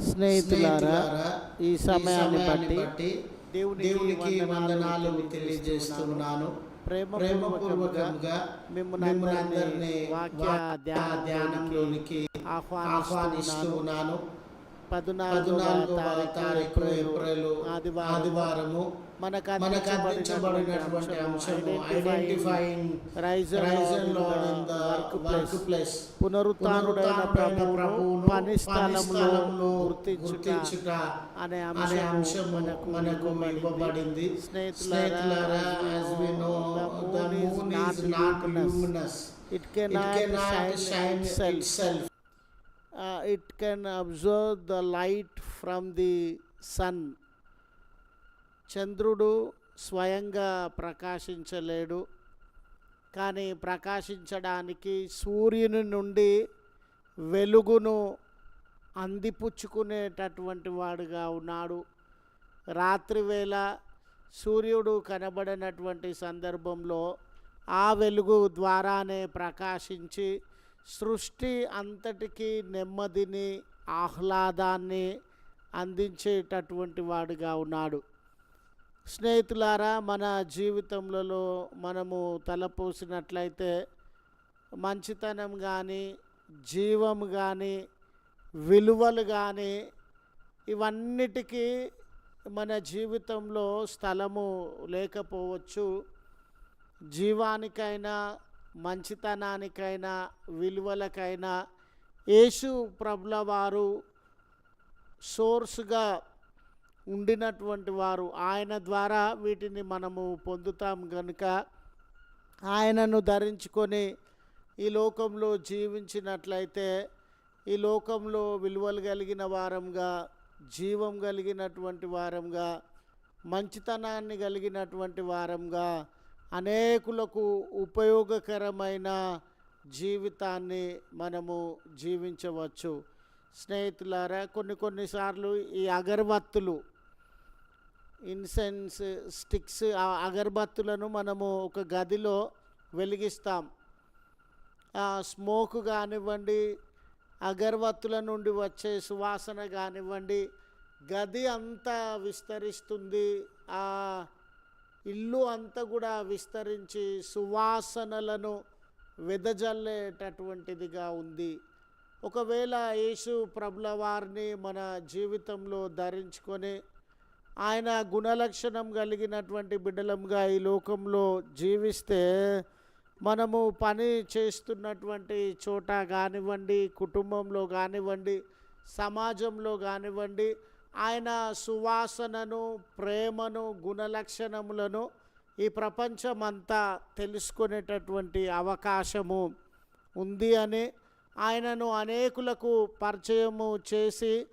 స్నేహితులారా ఈ సమయాన్ని బట్టి దేవునికి వందనాలు తెలియజేస్తున్నాను. ప్రేమపూర్వకంగా మిమ్మల్ని ధ్యానంలోనికి ఆహ్వానిస్తూ ఉన్నాను పద్నాలుగవ తారీఖు ఏప్రిల్ ఆదివారము మనకు అందించబడినటువంటి అంశము identifying risen lord in the workplace పునరుత్డైన ప్రభువును పని స్థలంలో గుర్తించుట గుర్తించుట అనే అనే అంశము అంశము మనకు మనకు ఇవ్వబడింది. స్నేహితులారా, It it cannot, cannot Uh, it can the the light from the sun. చంద్రుడు స్వయంగా ప్రకాశించలేడు కానీ ప్రకాశించడానికి సూర్యుని నుండి వెలుగును అందిపుచ్చుకునేటటువంటి వాడుగా ఉన్నాడు రాత్రివేళ సూర్యుడు కనబడినటువంటి సందర్భంలో ఆ వెలుగు ద్వారానే ప్రకాశించి సృష్టి అంతటికీ నెమ్మదిని ఆహ్లాదాన్ని అందించేటటువంటి వాడుగా ఉన్నాడు. స్నేహితులారా మన జీవితంలో మనము తలపోసినట్లయితే మంచితనం కానీ జీవం కానీ విలువలు కానీ ఇవన్నిటికీ మన జీవితంలో స్థలము లేకపోవచ్చు. జీవానికైనా మంచితనానికైనా విలువలకైనా యేసు ప్రభుల వారు సోర్స్గా ఉండినటువంటి వారు. ఆయన ద్వారా వీటిని మనము పొందుతాం కనుక ఆయనను ధరించుకొని ఈ లోకంలో జీవించినట్లయితే ఈ లోకంలో విలువలు కలిగిన వారంగా జీవం కలిగినటువంటి వారంగా మంచితనాన్ని కలిగినటువంటి వారంగా అనేకులకు ఉపయోగకరమైన జీవితాన్ని మనము జీవించవచ్చు. స్నేహితులారా కొన్ని కొన్నిసార్లు ఈ అగరబత్తులు ఇన్సెన్స్ స్టిక్స్ ఆ అగరబత్తులను మనము ఒక గదిలో వెలిగిస్తాం. స్మోక్ కానివ్వండి అగరబత్తుల నుండి వచ్చే సువాసన కానివ్వండి గది అంతా విస్తరిస్తుంది. ఆ ఇల్లు అంతా కూడా విస్తరించి సువాసనలను వెదజల్లేటటువంటిదిగా ఉంది. ఒకవేళ యేసు ప్రభుల వారిని మన జీవితంలో ధరించుకొని ఆయన గుణలక్షణం కలిగినటువంటి బిడ్డలంగా ఈ లోకంలో జీవిస్తే మనము పని చేస్తున్నటువంటి చోట కానివ్వండి కుటుంబంలో కానివ్వండి సమాజంలో కానివ్వండి ఆయన సువాసనను ప్రేమను గుణలక్షణములను ఈ ప్రపంచమంతా తెలుసుకునేటటువంటి అవకాశము ఉంది అని ఆయనను అనేకులకు పరిచయము చేసి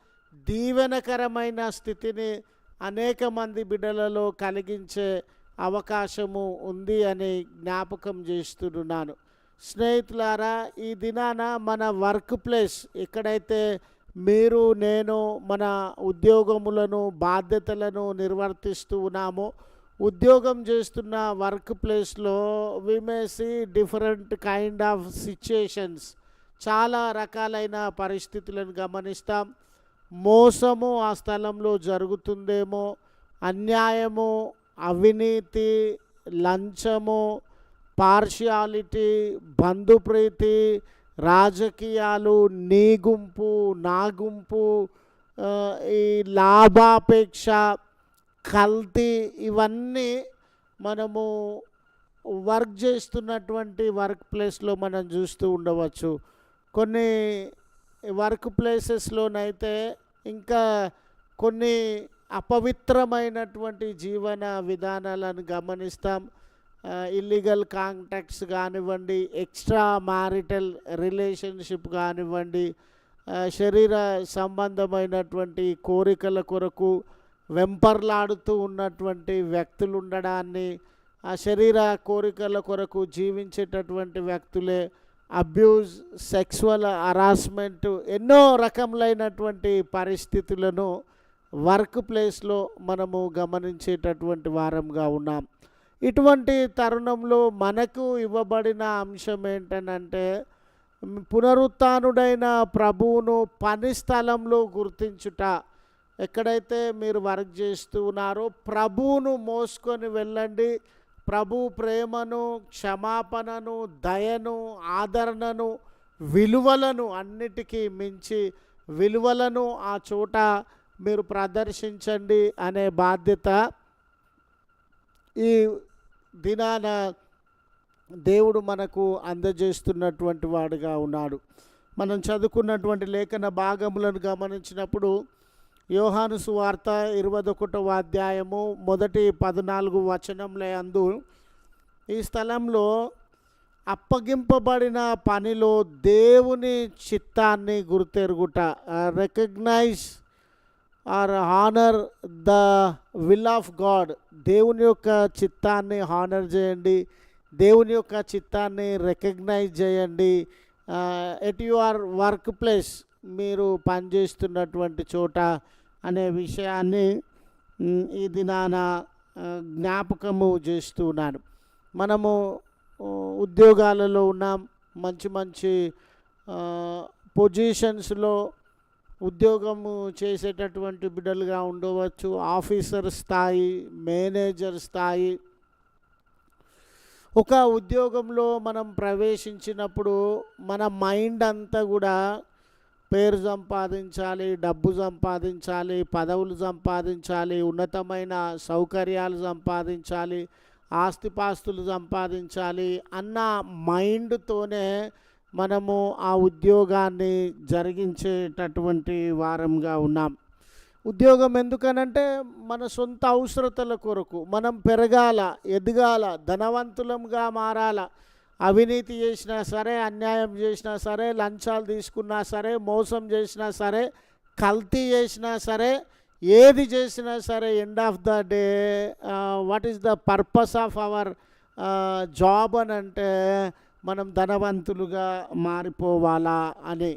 దీవెనకరమైన స్థితిని అనేక మంది బిడ్డలలో కలిగించే అవకాశము ఉంది అని జ్ఞాపకం చేస్తున్నాను. స్నేహితులారా ఈ దినాన మన వర్క్ ప్లేస్ ఎక్కడైతే మీరు నేను మన ఉద్యోగములను బాధ్యతలను నిర్వర్తిస్తూ ఉన్నాము. ఉద్యోగం చేస్తున్న వర్క్ ప్లేస్లో we may different kind of situations చాలా రకాలైన పరిస్థితులను గమనిస్తాం. మోసము ఆ స్థలంలో జరుగుతుందేమో అన్యాయము అవినీతి లంచము పార్షియాలిటీ బంధుప్రీతి రాజకీయాలు నీ గుంపు నా గుంపు ఈ లాభాపేక్ష కల్తీ ఇవన్నీ మనము వర్క్ చేస్తున్నటువంటి వర్క్ ప్లేస్లో మనం చూస్తూ ఉండవచ్చు. కొన్ని వర్క్ ప్లేసెస్లోనైతే ఇంకా కొన్ని అపవిత్రమైనటువంటి జీవన విధానాలను గమనిస్తాం. ఇల్లీగల్ కాంటాక్ట్స్ కానివ్వండి ఎక్స్ట్రా మ్యారిటల్ రిలేషన్షిప్ కానివ్వండి శరీర సంబంధమైనటువంటి కోరికల కొరకు వెంపర్లాడుతూ ఉన్నటువంటి వ్యక్తులు ఉండడాన్ని ఆ శరీర కోరికల కొరకు జీవించేటటువంటి వ్యక్తులే అబ్యూజ్ సెక్సువల్ హరాస్మెంట్ ఎన్నో రకములైనటువంటి పరిస్థితులను వర్క్ ప్లేస్లో మనము గమనించేటటువంటి వారంగా ఉన్నాం. ఇటువంటి తరుణంలో మనకు ఇవ్వబడిన అంశం ఏంటనంటే పునరుత్నుడైన ప్రభువును పని స్థలంలో గుర్తించుట. ఎక్కడైతే మీరు వర్క్ చేస్తూ ఉన్నారో ప్రభువును మోసుకొని వెళ్ళండి. ప్రభు ప్రేమను క్షమాపణను దయను ఆదరణను విలువలను అన్నిటికీ మించి విలువలను ఆ చోట మీరు ప్రదర్శించండి అనే బాధ్యత ఈ దినాన దేవుడు మనకు అందజేస్తున్నటువంటి వాడుగా ఉన్నాడు. మనం చదువుకున్నటువంటి లేఖన భాగములను గమనించినప్పుడు యోహాను సువార్త ఇరవై ఒకటవ అధ్యాయము మొదటి పద్నాలుగు వచనంలో అందు ఈ స్థలంలో అప్పగింపబడిన పనిలో దేవుని చిత్తాన్ని గుర్తెరుగుట recognise or honour the will of God. దేవుని యొక్క చిత్తాన్ని హానర్ చేయండి. దేవుని యొక్క చిత్తాన్ని రికగ్నైజ్ చేయండి. ఎట్ యువర్ వర్క్ ప్లేస్ మీరు పనిచేస్తున్నటువంటి చోట అనే విషయాన్ని ఈ దినాన జ్ఞాపకము చేస్తున్నాను మనము ఉద్యోగాలలో ఉన్నాం. మంచి మంచి పొజిషన్స్లో ఉద్యోగము చేసేటటువంటి బిడ్డలుగా ఉండవచ్చు. ఆఫీసర్ స్థాయి మేనేజర్ స్థాయి. ఒక ఉద్యోగంలో మనం ప్రవేశించినప్పుడు మన మైండ్ అంతా కూడా పేరు సంపాదించాలి డబ్బు సంపాదించాలి పదవులు సంపాదించాలి ఉన్నతమైన సౌకర్యాలు సంపాదించాలి ఆస్తిపాస్తులు సంపాదించాలి అన్న మైండ్తోనే మనము ఆ ఉద్యోగాన్ని జరిగించేటటువంటి వారంగా ఉన్నాం. ఉద్యోగం ఎందుకనంటే మన సొంత అవసరతల కొరకు మనం పెరగాల ఎదగాల ధనవంతులంగా మారాల. అవినీతి చేసినా సరే అన్యాయం చేసినా సరే లంచాలు తీసుకున్నా సరే మోసం చేసినా సరే కల్తీ చేసినా సరే ఏది చేసినా సరే end of the day what is the purpose of our job అని అంటే మనం ధనవంతులుగా మారిపోవాలా అని.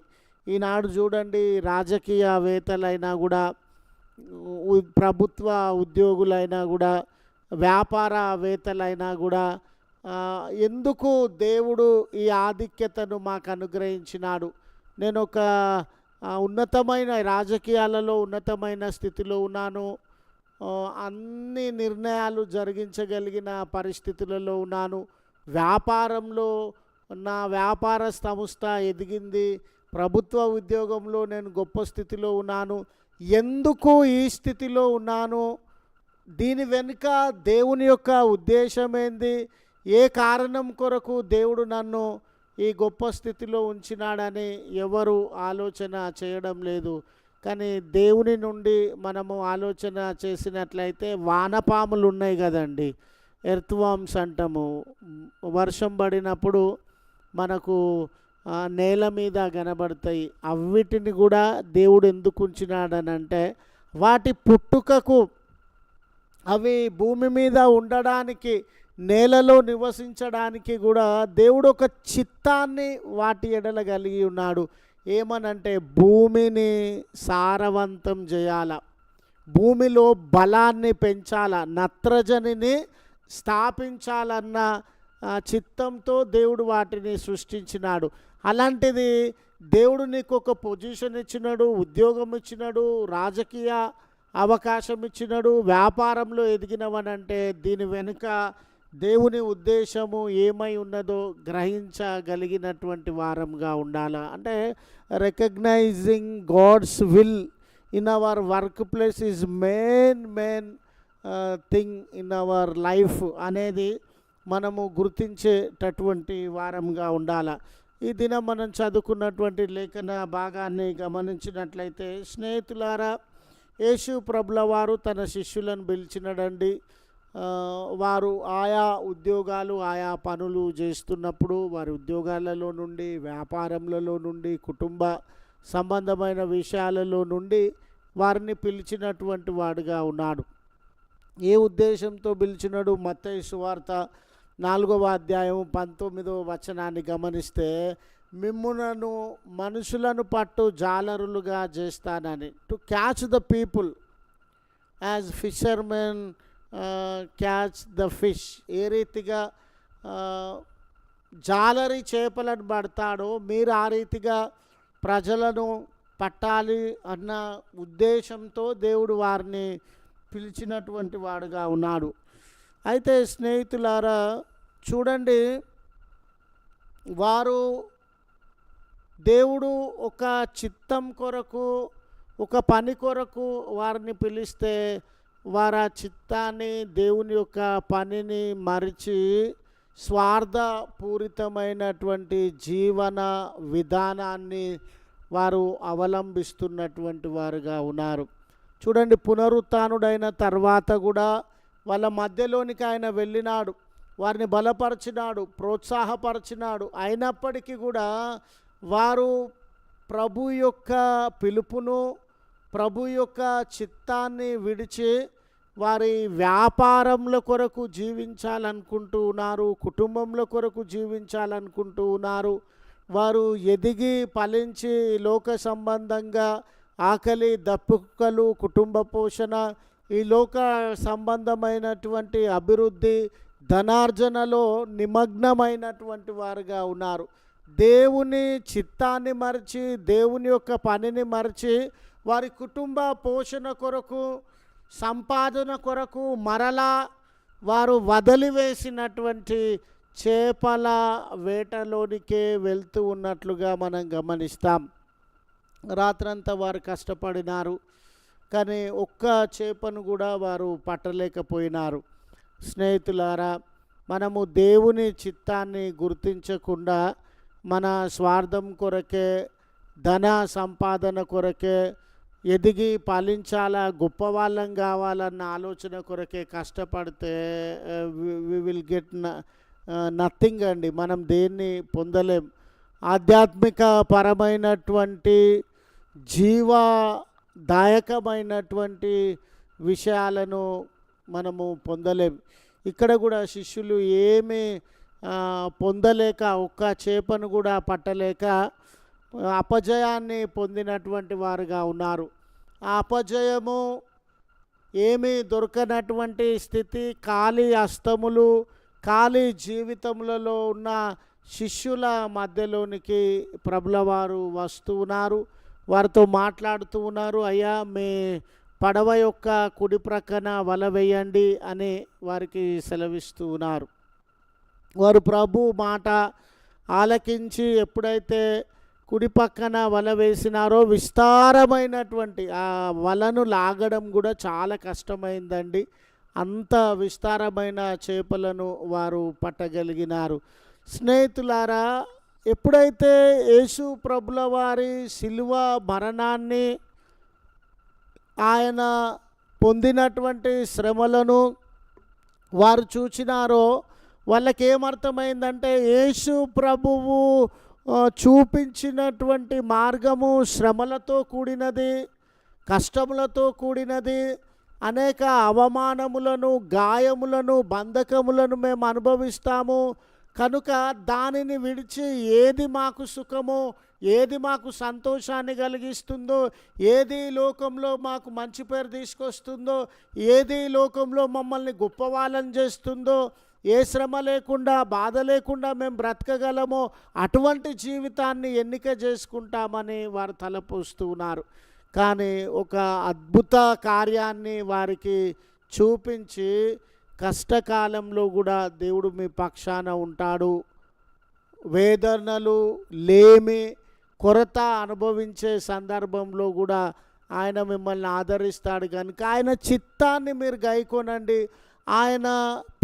ఈనాడు చూడండి రాజకీయవేత్తలైనా కూడా ప్రభుత్వ ఉద్యోగులైనా కూడా వ్యాపారవేత్తలైనా కూడా ఎందుకు దేవుడు ఈ ఆధిక్యతను మాకు అనుగ్రహించినాడు? నేను ఒక ఉన్నతమైన రాజకీయాలలో ఉన్నతమైన స్థితిలో ఉన్నాను. అన్ని నిర్ణయాలు జరిగించగలిగిన పరిస్థితులలో ఉన్నాను. వ్యాపారంలో నా వ్యాపార సంస్థ ఎదిగింది. ప్రభుత్వ ఉద్యోగంలో నేను గొప్ప స్థితిలో ఉన్నాను. ఎందుకు ఈ స్థితిలో ఉన్నాను? దీని వెనుక దేవుని యొక్క ఉద్దేశం ఏంది ఏ కారణం కొరకు దేవుడు నన్ను ఈ గొప్ప స్థితిలో ఉంచినాడని ఎవరు ఆలోచన చేయడం లేదు. కానీ దేవుని నుండి మనము ఆలోచన చేసినట్లయితే వానపాములు ఉన్నాయి కదండి. ఎర్త్ వామ్స్ అంటాము వర్షం పడినప్పుడు మనకు నేల మీద కనబడతాయి. అవిటిని కూడా దేవుడు ఎందుకు ఉంచినాడనంటే వాటి పుట్టుకకు అవి భూమి మీద ఉండడానికి నేలలో నివసించడానికి కూడా దేవుడు ఒక చిత్తాన్ని వాటి ఎడల కలిగి ఉన్నాడు. ఏమనంటే భూమిని సారవంతం చేయాల. భూమిలో బలాన్ని పెంచాల. నత్రజనిని స్థాపించాలన్న చిత్తంతో దేవుడు వాటిని సృష్టించినాడు. అలాంటిది దేవుడు నీకు ఒక పొజిషన్ ఇచ్చినాడు ఉద్యోగం ఇచ్చినాడు రాజకీయ అవకాశం ఇచ్చినాడు వ్యాపారంలో ఎదిగినవనంటే దీని వెనుక దేవుని ఉద్దేశము ఏమై ఉన్నదో గ్రహించగలిగినటువంటి వారంగా ఉండాలా? అంటే recognising God's will in our workplace is main main thing in our life అనేది మనము గుర్తించేటటువంటి వారంగా ఉండాల. ఈ దినం మనం చదువుకున్నటువంటి లేఖన భాగాన్ని గమనించినట్లయితే స్నేహితులారా యేసు ప్రభుల వారు తన శిష్యులను పిలిచినడండి. వారు ఆయా ఉద్యోగాలు ఆయా పనులు చేస్తున్నప్పుడు వారి ఉద్యోగాలలో నుండి వ్యాపారంలో నుండి కుటుంబ సంబంధమైన విషయాలలో నుండి వారిని పిలిచినటువంటి వాడుగా ఉన్నాడు. ఏ ఉద్దేశంతో పిలిచినాడు మత్తయ్య సువార్త నాలుగవ అధ్యాయం పంతొమ్మిదవ వచనాన్ని గమనిస్తే మిమ్మునను మనుషులను పట్టు జాలరులుగా చేస్తానని to catch the people as fishermen catch the fish ఏ రీతిగా uh, జాలరి చేపలను పడతాడో మీరు ఆ రీతిగా ప్రజలను పట్టాలి అన్న ఉద్దేశంతో దేవుడు వారిని పిలిచినటువంటి వాడుగా ఉన్నాడు. అయితే స్నేహితులారా చూడండి. వారు దేవుడు ఒక చిత్తం కొరకు ఒక పని కొరకు వారిని పిలిస్తే వారు ఆ చిత్తాన్ని దేవుని యొక్క పనిని మరిచి స్వార్థపూరితమైనటువంటి జీవన విధానాన్ని వారు అవలంబిస్తున్నటువంటి వారుగా ఉన్నారు. చూడండి పునరుత్డైన తర్వాత కూడా వాళ్ళ మధ్యలోనికి ఆయన వెళ్ళినాడు. వారిని బలపరిచినాడు ప్రోత్సాహపరిచినాడు. అయినప్పటికీ కూడా వారు ప్రభు యొక్క పిలుపును ప్రభు యొక్క చిత్తాన్ని విడిచి వారి వ్యాపారముల కొరకు జీవించాలనుకుంటూ ఉన్నారు కుటుంబముల కొరకు జీవించాలనుకుంటూ ఉన్నారు. వారు ఎదిగి ఫలించి లోక సంబంధంగా ఆకలి దప్పుకలు కుటుంబ పోషణ ఈ లోక సంబంధమైనటువంటి అభివృద్ధి ధనార్జనలో నిమగ్నమైనటువంటి వారుగా ఉన్నారు. దేవుని చిత్తాన్ని మరిచి దేవుని యొక్క పనిని మరిచి వారి కుటుంబ పోషణ కొరకు సంపాదన కొరకు మరలా వారు వదిలివేసినటువంటి చేపల వేటలోనికే వెళ్తూ ఉన్నట్లుగా మనం గమనిస్తాం. రాత్రంతా వారు కష్టపడినారు. కానీ ఒక్క చేపను కూడా వారు పట్టలేకపోయినారు. స్నేహితులారా మనము దేవుని చిత్తాన్ని గుర్తించకుండా మన స్వార్థం కొరకే ధన సంపాదన కొరకే ఎదిగి పాలించాలా గొప్పవాళ్ళం కావాలన్న ఆలోచన కొరకే కష్టపడితే వి విల్ గెట్ నథింగ్ అండి. మనం దేన్ని పొందలేం. ఆధ్యాత్మిక పరమైనటువంటి జీవదాయకమైనటువంటి విషయాలను మనము పొందలేం. ఇక్కడ కూడా శిష్యులు ఏమి పొందలేక ఒక్క చేపను కూడా పట్టలేక అపజయాన్ని పొందినటువంటి వారుగా ఉన్నారు. ఆ అపజయము ఏమీ దొరకనటువంటి స్థితి ఖాళీ అస్తములు ఖాళీ జీవితములలో ఉన్న శిష్యుల మధ్యలోనికి ప్రభుల వస్తున్నారు వారితో మాట్లాడుతూ ఉన్నారు అయ్యా మీ పడవ యొక్క కుడి ప్రక్కన వల వేయండి అని వారికి సెలవిస్తూ ఉన్నారు. వారు ప్రభు మాట ఆలకించి ఎప్పుడైతే కుడి పక్కన వల వేసినారో విస్తారమైనటువంటి ఆ వలను లాగడం కూడా చాలా కష్టమైందండి. అంత విస్తారమైన చేపలను వారు పట్టగలిగినారు. స్నేహితులారా ఎప్పుడైతే యేసు ప్రభుల వారి శిలువ మరణాన్ని ఆయన పొందినటువంటి శ్రమలను వారు చూచినారో వాళ్ళకి ఏమర్థమైందంటే యేసు ప్రభువు చూపించినటువంటి మార్గము శ్రమలతో కూడినది కష్టములతో కూడినది అనేక అవమానములను గాయములను బంధకములను మేము అనుభవిస్తాము కనుక దానిని విడిచి ఏది మాకు సుఖమో ఏది మాకు సంతోషాన్ని కలిగిస్తుందో ఏది లోకంలో మాకు మంచి పేరు తీసుకొస్తుందో ఏది లోకంలో మమ్మల్ని గొప్పవాళ్ళని చేస్తుందో ఏ శ్రమ లేకుండా బాధ లేకుండా మేము బ్రతకగలమో అటువంటి జీవితాన్ని ఎన్నిక చేసుకుంటామని వారు తలపోస్తున్నారు కానీ ఒక అద్భుత కార్యాన్ని వారికి చూపించి కష్టకాలంలో కూడా దేవుడు మీ పక్షాన ఉంటాడు. వేదనలు లేమి కొరత అనుభవించే సందర్భంలో కూడా ఆయన మిమ్మల్ని ఆదరిస్తాడు కనుక ఆయన చిత్తాన్ని మీరు గైకొనండి. ఆయన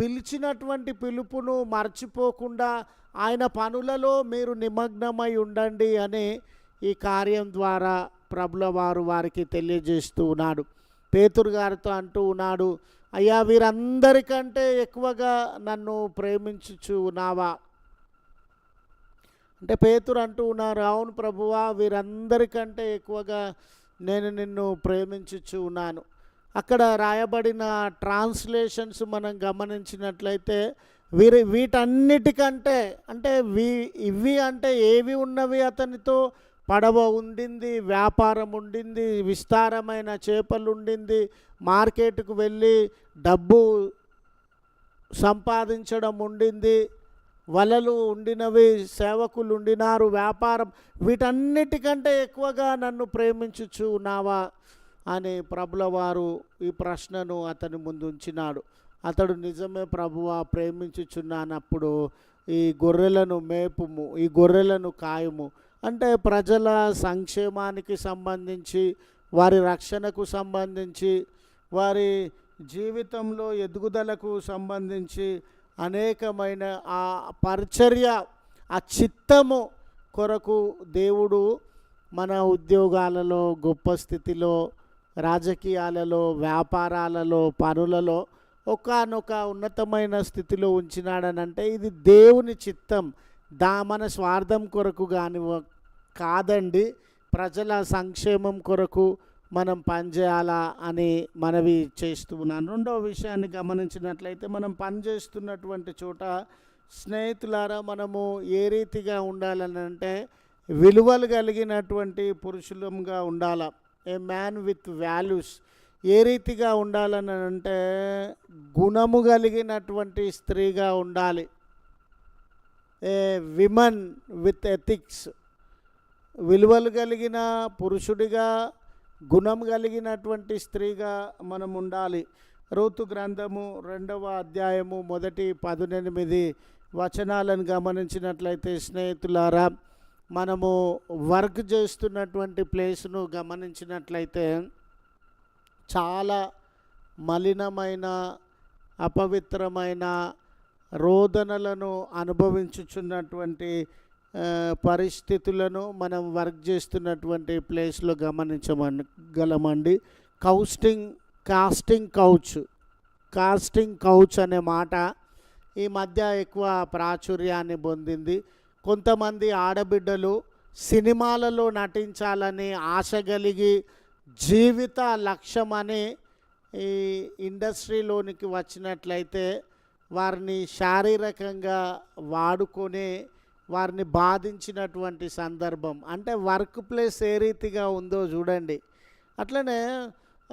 పిలిచినటువంటి పిలుపును మర్చిపోకుండా ఆయన పనులలో మీరు నిమగ్నమై ఉండండి అని ఈ కార్యం ద్వారా ప్రభుల వారు వారికి తెలియజేస్తూ ఉన్నాడు. పేతురు గారితో అంటూ ఉన్నాడు అయ్యా వీరందరికంటే ఎక్కువగా నన్ను ప్రేమించుచు ఉన్నావా? అంటే పేతురు అంటూ ఉన్నారు అవును ప్రభువా వీరందరికంటే ఎక్కువగా నేను నిన్ను ప్రేమించుచు ఉన్నాను. అక్కడ రాయబడిన ట్రాన్స్లేషన్స్ మనం గమనించినట్లయితే వీరి వీటన్నిటికంటే అంటే వీ ఇవి అంటే ఏవి ఉన్నవి అతనితో? పడవ ఉండింది వ్యాపారం ఉండింది విస్తారమైన చేపలు ఉండింది. మార్కెట్కు వెళ్ళి డబ్బు సంపాదించడం ఉండింది. వలలు ఉండినవి సేవకులు ఉండినారు వ్యాపారం వీటన్నిటికంటే ఎక్కువగా నన్ను ప్రేమించుచు ఉన్నావా అని ప్రభుల వారు ఈ ప్రశ్నను అతని ముందు ఉంచినాడు. అతడు నిజమే ప్రభువా ప్రేమించుచున్నానప్పుడు ఈ గొర్రెలను మేపుము ఈ గొర్రెలను కాయము అంటే ప్రజల సంక్షేమానికి సంబంధించి వారి రక్షణకు సంబంధించి వారి జీవితంలో ఎదుగుదలకు సంబంధించి అనేకమైన ఆ పరిచర్య ఆ చిత్తము కొరకు దేవుడు మన ఉద్యోగాలలో గొప్ప స్థితిలో రాజకీయాలలో వ్యాపారాలలో పనులలో ఒకానొక ఉన్నతమైన స్థితిలో ఉంచినాడనంటే ఇది దేవుని చిత్తం. దా మన స్వార్థం కొరకు కాని కాదండి. ప్రజల సంక్షేమం కొరకు మనం పనిచేయాలా అని మనవి చేస్తున్నాను రెండవ విషయాన్ని గమనించినట్లయితే మనం పనిచేస్తున్నటువంటి చోట స్నేహితులారా మనము ఏ రీతిగా ఉండాలని అంటే విలువలు కలిగినటువంటి పురుషులంగా ఉండాల. ఏ మ్యాన్ విత్ వాల్యూస్ ఏ రీతిగా ఉండాలని అంటే గుణము కలిగినటువంటి స్త్రీగా ఉండాలి. ఏ విమన్ విత్ ఎథిక్స్ విలువలు కలిగిన పురుషుడిగా గుణం కలిగినటువంటి స్త్రీగా మనం ఉండాలి. ఋతు గ్రంథము రెండవ అధ్యాయము మొదటి పదునెనిమిది వచనాలను గమనించినట్లయితే స్నేహితులారా మనము వర్క్ చేస్తున్నటువంటి ప్లేస్ను గమనించినట్లయితే చాలా మలినమైన అపవిత్రమైన రోదనలను అనుభవించుచున్నటువంటి పరిస్థితులను మనం వర్క్ చేస్తున్నటువంటి ప్లేస్లో గమనించమని గలమండి casting casting couch casting couch అనే మాట ఈ మధ్య ఎక్కువ ప్రాచుర్యాన్ని పొందింది. కొంతమంది ఆడబిడ్డలు సినిమాలలో నటించాలని ఆశ కలిగి జీవిత లక్ష్యం అని ఈ ఇండస్ట్రీలోనికి వచ్చినట్లయితే వారిని శారీరకంగా వాడుకొని వారిని బాధించినటువంటి సందర్భం. అంటే వర్క్ ప్లేస్ ఏ రీతిగా ఉందో చూడండి. అట్లనే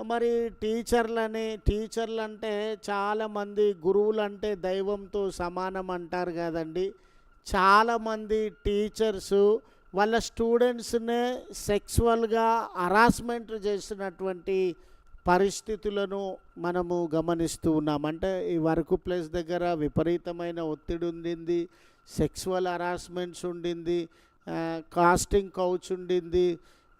మరి టీచర్లని టీచర్లు అంటే చాలామంది గురువులంటే దైవంతో సమానం అంటారు కదండి. చాలామంది టీచర్సు వాళ్ళ స్టూడెంట్స్నే సెక్సువల్గా హరాస్మెంట్ చేసినటువంటి పరిస్థితులను మనము గమనిస్తూ ఉన్నాం. అంటే ఈ వర్క్ ప్లేస్ దగ్గర విపరీతమైన ఒత్తిడి ఉండింది సెక్సువల్ హరాస్మెంట్స్ ఉండింది కాస్టింగ్ కౌచ్ ఉండింది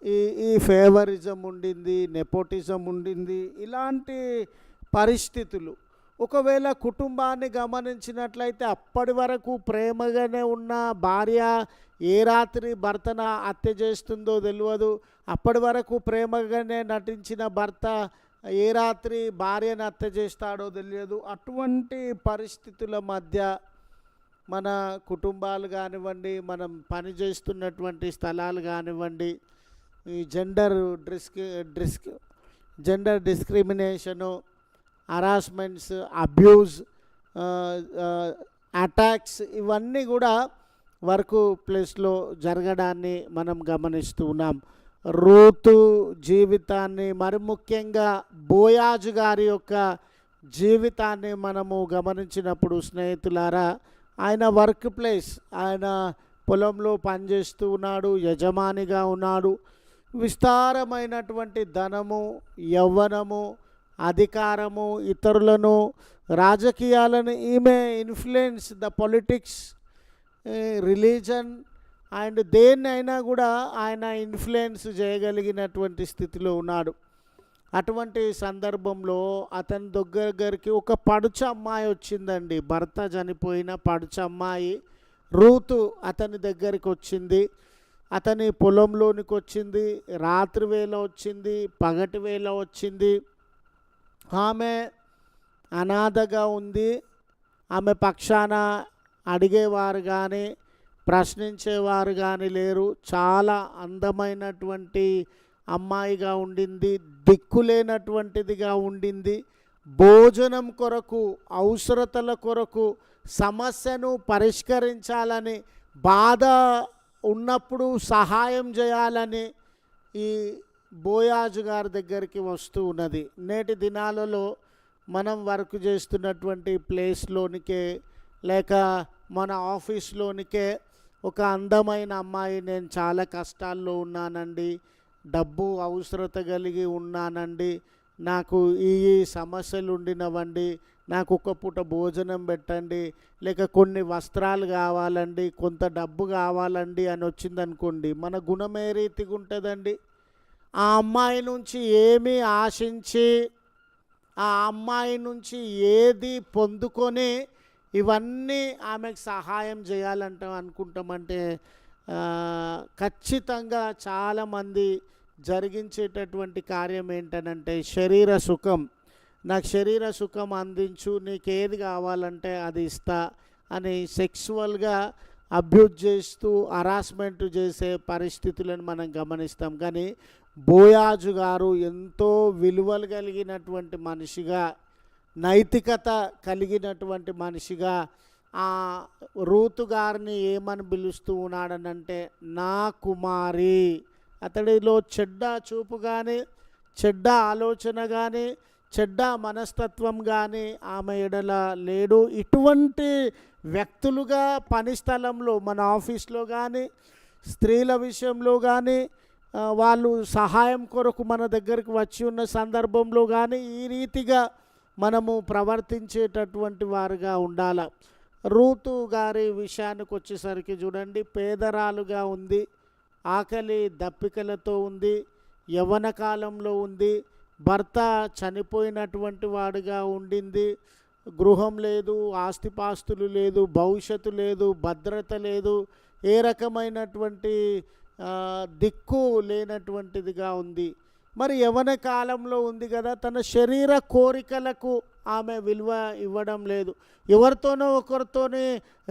ఈ ఈ ఫేవరిజం ఉండింది నెపోటిజం ఉండింది ఇలాంటి పరిస్థితులు ఒకవేళ కుటుంబాన్ని గమనించినట్లయితే అప్పటి వరకు ప్రేమగానే ఉన్న భార్య ఏ రాత్రి భర్తన హత్య చేస్తుందో తెలియదు. అప్పటి వరకు ప్రేమగానే నటించిన భర్త ఏ రాత్రి భార్యను హత్య చేస్తాడో తెలియదు. అటువంటి పరిస్థితుల మధ్య మన కుటుంబాలు కానివ్వండి మనం పని చేస్తున్నటువంటి స్థలాలు కానివ్వండి ఈ gender disc disc gender discrimination harassments abuse attacks ఇవన్నీ కూడా వర్క్ ప్లేస్లో జరగడాన్ని మనం గమనిస్తూ ఉన్నాం. రూతు జీవితాన్ని మరి ముఖ్యంగా బోయాజు గారి యొక్క జీవితాన్ని మనము గమనించినప్పుడు స్నేహితులారా ఆయన వర్క్ ప్లేస్ ఆయన పొలంలో పనిచేస్తూ ఉన్నాడు యజమానిగా ఉన్నాడు. విస్తారమైనటువంటి ధనము యవ్వనము అధికారము ఇతరులను రాజకీయాలను ఈమె influence the politics religion and దేన్నైనా కూడా ఆయన ఇన్ఫ్లుయెన్స్ చేయగలిగినటువంటి స్థితిలో ఉన్నాడు. అటువంటి సందర్భంలో అతని దగ్గరికి ఒక పడుచు అమ్మాయి వచ్చిందండి. భర్త చనిపోయిన పడుచు అమ్మాయి రూతు అతని దగ్గరికి వచ్చింది. అతని పొలంలోనికి వచ్చింది. రాత్రి వేళ వచ్చింది. పగటి వేళ వచ్చింది. ఆమె అనాథగా ఉంది. ఆమె పక్షాన అడిగేవారు కానీ ప్రశ్నించేవారు కానీ లేరు. చాలా అందమైనటువంటి అమ్మాయిగా ఉండింది. దిక్కులేనటువంటిదిగా ఉండింది. భోజనం కొరకు అవసరతల కొరకు సమస్యను పరిష్కరించాలని బాధ ఉన్నప్పుడు సహాయం చేయాలని ఈ బోయాజు గారి దగ్గరికి వస్తూ ఉన్నది. నేటి దినాలలో మనం వర్క్ చేస్తున్నటువంటి ప్లేస్లోనికే లేక మన ఆఫీస్లోనికే ఒక అందమైన అమ్మాయి నేను చాలా కష్టాల్లో ఉన్నానండి. డబ్బు అవసరత కలిగి ఉన్నానండి. నాకు ఈ ఈ సమస్యలు ఉండినవండి. నాకు ఒక పూట భోజనం పెట్టండి. లేక కొన్ని వస్త్రాలు కావాలండి. కొంత డబ్బు కావాలండి అని వచ్చిందనుకోండి. మన గుణం ఏ రీతిగా ఉంటుందండి ఆ అమ్మాయి నుంచి ఏమీ ఆశించి ఆ అమ్మాయి నుంచి ఏది పొందుకొని ఇవన్నీ ఆమెకు సహాయం చేయాలంట అనుకుంటామంటే ఖచ్చితంగా చాలామంది జరిగించేటటువంటి కార్యం ఏంటనంటే శరీర సుఖం. నాకు శరీర సుఖం అందించు నీకు ఏది కావాలంటే అది ఇస్తా అని సెక్సువల్గా అబ్యూజ్ చేస్తూ హరాస్మెంట్ చేసే పరిస్థితులను మనం గమనిస్తాం. కానీ బోయాజు గారు ఎంతో విలువలు కలిగినటువంటి మనిషిగా నైతికత కలిగినటువంటి మనిషిగా ఆ రూతు గారిని ఏమని పిలుస్తూ ఉన్నాడనంటే నా కుమారి. అతడిలో చెడ్డ చూపు కానీ చెడ్డ ఆలోచన కానీ చెడ్డ మనస్తత్వం కానీ ఆమె ఎడల లేడు. ఇటువంటి వ్యక్తులుగా పని స్థలంలో మన ఆఫీస్లో కానీ స్త్రీల విషయంలో కానీ వాళ్ళు సహాయం కొరకు మన దగ్గరికి వచ్చి ఉన్న సందర్భంలో కానీ ఈ రీతిగా మనము ప్రవర్తించేటటువంటి వారుగా ఉండాల. రూతు గారి విషయానికి వచ్చేసరికి చూడండి పేదరాలుగా ఉంది ఆకలి దప్పికలతో ఉంది యవన కాలంలో ఉంది భర్త చనిపోయినటువంటి వాడుగా ఉండింది గృహం లేదు ఆస్తిపాస్తులు లేదు భవిష్యత్తు లేదు భద్రత లేదు ఏ రకమైనటువంటి దిక్కు లేనటువంటిదిగా ఉంది. మరి యవన కాలంలో ఉంది కదా తన శరీర కోరికలకు ఆమె విలువ ఇవ్వడం లేదు. ఎవరితోనో ఒకరితోనే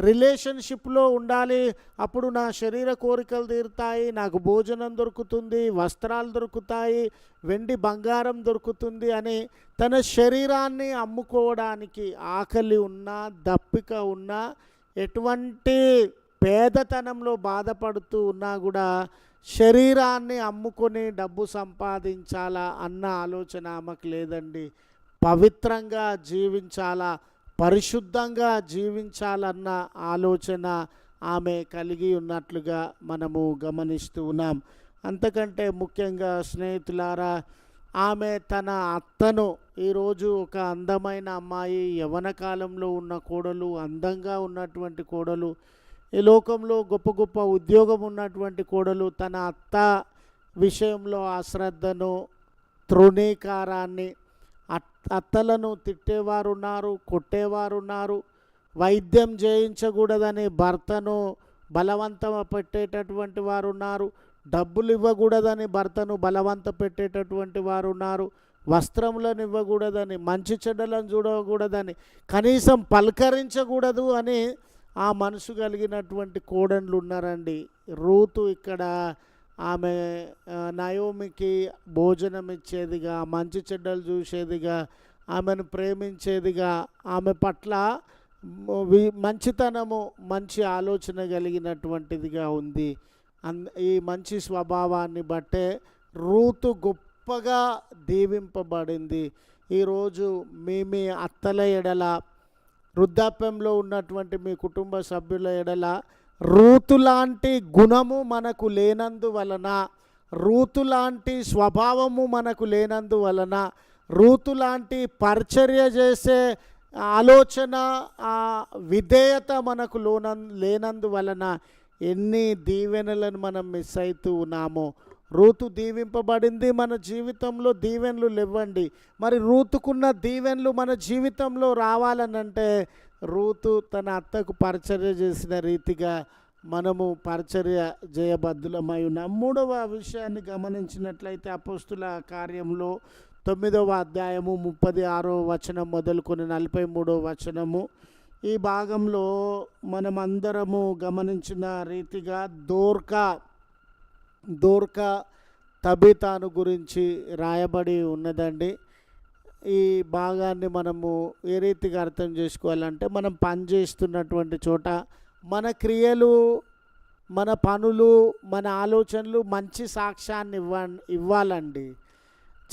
రిలేషన్షిప్లో ఉండాలి. అప్పుడు నా శరీర కోరికలు తీరుతాయి నాకు భోజనం దొరుకుతుంది వస్త్రాలు దొరుకుతాయి వెండి బంగారం దొరుకుతుంది అని తన శరీరాన్ని అమ్ముకోవడానికి ఆకలి ఉన్నా దప్పిక ఉన్నా ఎటువంటి పేదతనంలో బాధపడుతూ ఉన్నా కూడా శరీరాన్ని అమ్ముకొని డబ్బు సంపాదించాలా అన్న ఆలోచన ఆమెకు లేదండి. పవిత్రంగా జీవించాలా పరిశుద్ధంగా జీవించాలన్న ఆలోచన ఆమె కలిగి ఉన్నట్లుగా మనము గమనిస్తూ ఉన్నాం. అంతకంటే ముఖ్యంగా స్నేహితులారా ఆమె తన అత్తను ఈరోజు ఒక అందమైన అమ్మాయి యవన కాలంలో ఉన్న కోడలు అందంగా ఉన్నటువంటి కోడలు ఈ లోకంలో గొప్ప గొప్ప ఉద్యోగం ఉన్నటువంటి కోడలు తన అత్త విషయంలో అశ్రద్ధను తృణీకారాన్ని అత్తలను తిట్టేవారు ఉన్నారు కొట్టేవారు ఉన్నారు వైద్యం చేయించకూడదని భర్తను బలవంతం పెట్టేటటువంటి వారు ఉన్నారు డబ్బులు ఇవ్వకూడదని భర్తను బలవంత పెట్టేటటువంటి వారు ఉన్నారు వస్త్రములను ఇవ్వకూడదని మంచి చెడ్డలను చూడకూడదని కనీసం పలకరించకూడదు అని ఆ మనసు కలిగినటువంటి కోడన్లు ఉన్నారండి. రూతు ఇక్కడ ఆమె నయోమికి భోజనం ఇచ్చేదిగా మంచి చెడ్డలు చూసేదిగా ఆమెను ప్రేమించేదిగా ఆమె పట్ల వి- మంచితనము మంచి ఆలోచన కలిగినటువంటిదిగా ఉంది. అన్ ఈ మంచి స్వభావాన్ని బట్టే రూతు గొప్పగా దీవింపబడింది. ఈరోజు మీ మీ అత్తల ఎడల వృద్ధాప్యంలో ఉన్నటువంటి మీ కుటుంబ సభ్యుల ఎడల రూతు లాంటి గుణము మనకు లేనందువలన రూతు లాంటి స్వభావము మనకు లేనందువలన రూతు లాంటి పరిచర్య చేసే ఆలోచన విధేయత మనకు లోన లేనందువలన ఎన్ని దీవెనలను మనం మిస్ అవుతూ ఉన్నామో రూతు దీవింపబడింది. మన జీవితంలో దీవెన్లు లేవండి. మరి రూతుకున్న దీవెన్లు మన జీవితంలో రావాలనంటే రూతు తన అత్తకు పరిచర్య చేసిన రీతిగా మనము పరిచర్య జయబద్ధులమై ఉన్నాం. మూడవ విషయాన్ని గమనించినట్లయితే అపోస్తుల కార్యంలో తొమ్మిదవ అధ్యాయము ముప్పది ఆరో వచనం మొదలుకొని నలభై మూడవ వచనము ఈ భాగంలో మనమందరము గమనించిన రీతిగా దోర్కా దోర్క తబితాను గురించి రాయబడి ఉన్నదండి. ఈ భాగాన్ని మనము ఏ రీతిగా అర్థం చేసుకోవాలంటే మనం పనిచేస్తున్నటువంటి చోట మన క్రియలు మన పనులు మన ఆలోచనలు మంచి సాక్ష్యాన్ని ఇవ్వ ఇవ్వాలండి.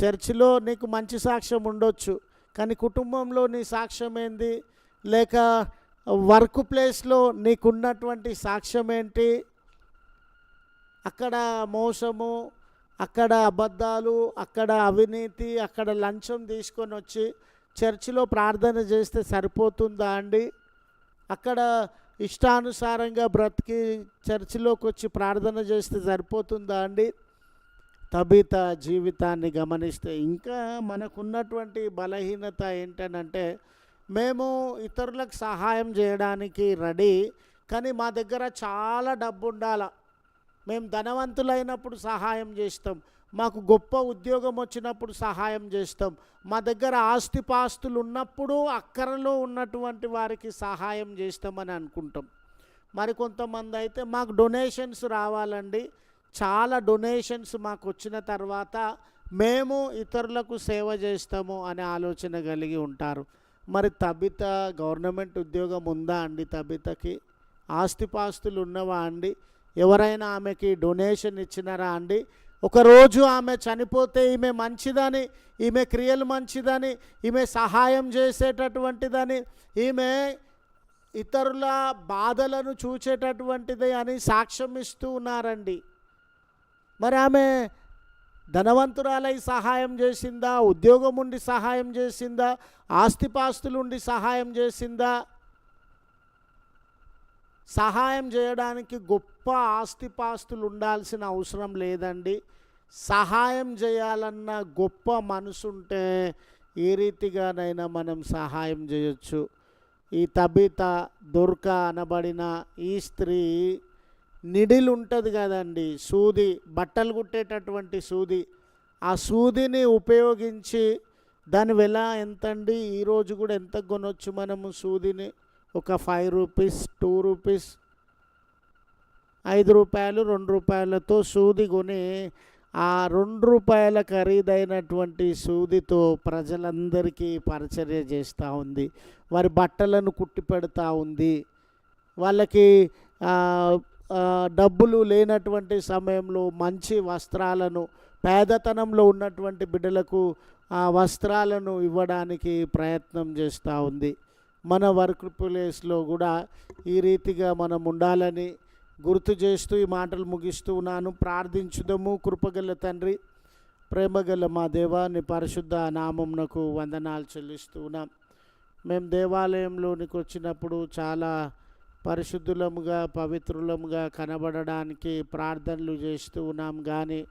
చర్చిలో నీకు మంచి సాక్ష్యం ఉండొచ్చు కానీ కుటుంబంలో నీ సాక్ష్యం ఏంది? లేక వర్క్ ప్లేస్లో నీకున్నటువంటి సాక్ష్యం ఏంటి? అక్కడ మోసము అక్కడ అబద్ధాలు అక్కడ అవినీతి అక్కడ లంచం తీసుకొని వచ్చి చర్చిలో ప్రార్థన చేస్తే సరిపోతుందా అండి? అక్కడ ఇష్టానుసారంగా బ్రతికి చర్చిలోకి వచ్చి ప్రార్థన చేస్తే సరిపోతుందా అండి? తబిత జీవితాన్ని గమనిస్తే ఇంకా మనకున్నటువంటి బలహీనత ఏంటనంటే మేము ఇతరులకు సహాయం చేయడానికి రెడీ కానీ మా దగ్గర చాలా డబ్బు ఉండాలా మేము ధనవంతులైనప్పుడు సహాయం చేస్తాం. మాకు గొప్ప ఉద్యోగం వచ్చినప్పుడు సహాయం చేస్తాం. మా దగ్గర ఆస్తిపాస్తులు ఉన్నప్పుడు అక్కరలో ఉన్నటువంటి వారికి సహాయం చేస్తామని అనుకుంటాం. మరి కొంతమంది అయితే మాకు డొనేషన్స్ రావాలండి. చాలా డొనేషన్స్ మాకు వచ్చిన తర్వాత మేము ఇతరులకు సేవ చేస్తాము అనే ఆలోచన కలిగి ఉంటారు. మరి తబిత గవర్నమెంట్ ఉద్యోగం ఉందా అండి తబితకి? ఆస్తిపాస్తులు ఉన్నవా అండి? ఎవరైనా ఆమెకి డొనేషన్ ఇచ్చినారా అండి? ఒకరోజు ఆమె చనిపోతే ఈమె మంచిదని ఈమె క్రియలు మంచిదని ఈమె సహాయం చేసేటటువంటిదని ఈమె ఇతరుల బాధలను చూచేటటువంటిది అని సాక్ష్యం ఇస్తూ ఉన్నారండి. మరి ఆమె ధనవంతురాలై సహాయం చేసిందా? ఉద్యోగం ఉండి సహాయం చేసిందా? ఆస్తిపాస్తులు ఉండి సహాయం చేసిందా? సహాయం చేయడానికి గొప్ప ఆస్తిపాస్తులు ఉండాల్సిన అవసరం లేదండి. సహాయం చేయాలన్న గొప్ప మనసు ఉంటే ఏ రీతిగానైనా మనం సహాయం చేయొచ్చు. ఈ తబిత దుర్క అనబడిన ఈ స్త్రీ నిడిలు ఉంటుంది కదండి. సూది బట్టలు కుట్టేటటువంటి సూది. ఆ సూదిని ఉపయోగించి దాని వెల ఎంతండి ఈరోజు కూడా ఎంత కొనొచ్చు మనము సూదిని? ఒక ఫైవ్ రూపీస్ టూ రూపీస్ ఐదు రూపాయలు రెండు రూపాయలతో సూది కొని ఆ రెండు రూపాయల ఖరీదైనటువంటి సూదితో ప్రజలందరికీ పరిచర్య చేస్తూ ఉంది. వారి బట్టలను కుట్టి పెడతా ఉంది. వాళ్ళకి డబ్బులు లేనటువంటి సమయంలో మంచి వస్త్రాలను పేదతనంలో ఉన్నటువంటి బిడ్డలకు ఆ వస్త్రాలను ఇవ్వడానికి ప్రయత్నం చేస్తూ ఉంది. మన వర్క్ ప్లేస్లో కూడా ఈ రీతిగా మనం ఉండాలని గుర్తు చేస్తూ ఈ మాటలు ముగిస్తూ ఉన్నాను. ప్రార్థించుదము కృపగల తండ్రి ప్రేమగల మా దేవాన్ని పరిశుద్ధ నామంనకు వందనాలు చెల్లిస్తూ ఉన్నాం. మేము దేవాలయంలోనికి వచ్చినప్పుడు చాలా పరిశుద్ధులముగా పవిత్రులముగా కనబడడానికి ప్రార్థనలు చేస్తూ ఉన్నాం. కానీ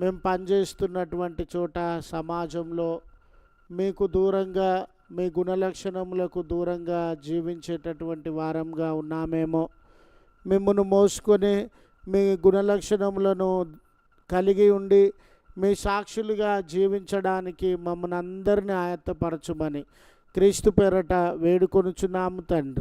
మేము పనిచేస్తున్నటువంటి చోట సమాజంలో మీకు దూరంగా మీ గుణలక్షణములకు దూరంగా జీవించేటటువంటి వారంగా ఉన్నామేమో. మిమ్మల్ని మోసుకొని మీ గుణలక్షణములను కలిగి ఉండి మీ సాక్షులుగా జీవించడానికి మమ్మల్ని అందరినీ ఆయత్తపరచమని క్రీస్తు పేరట వేడుకొనుచున్నాము తండ్రి.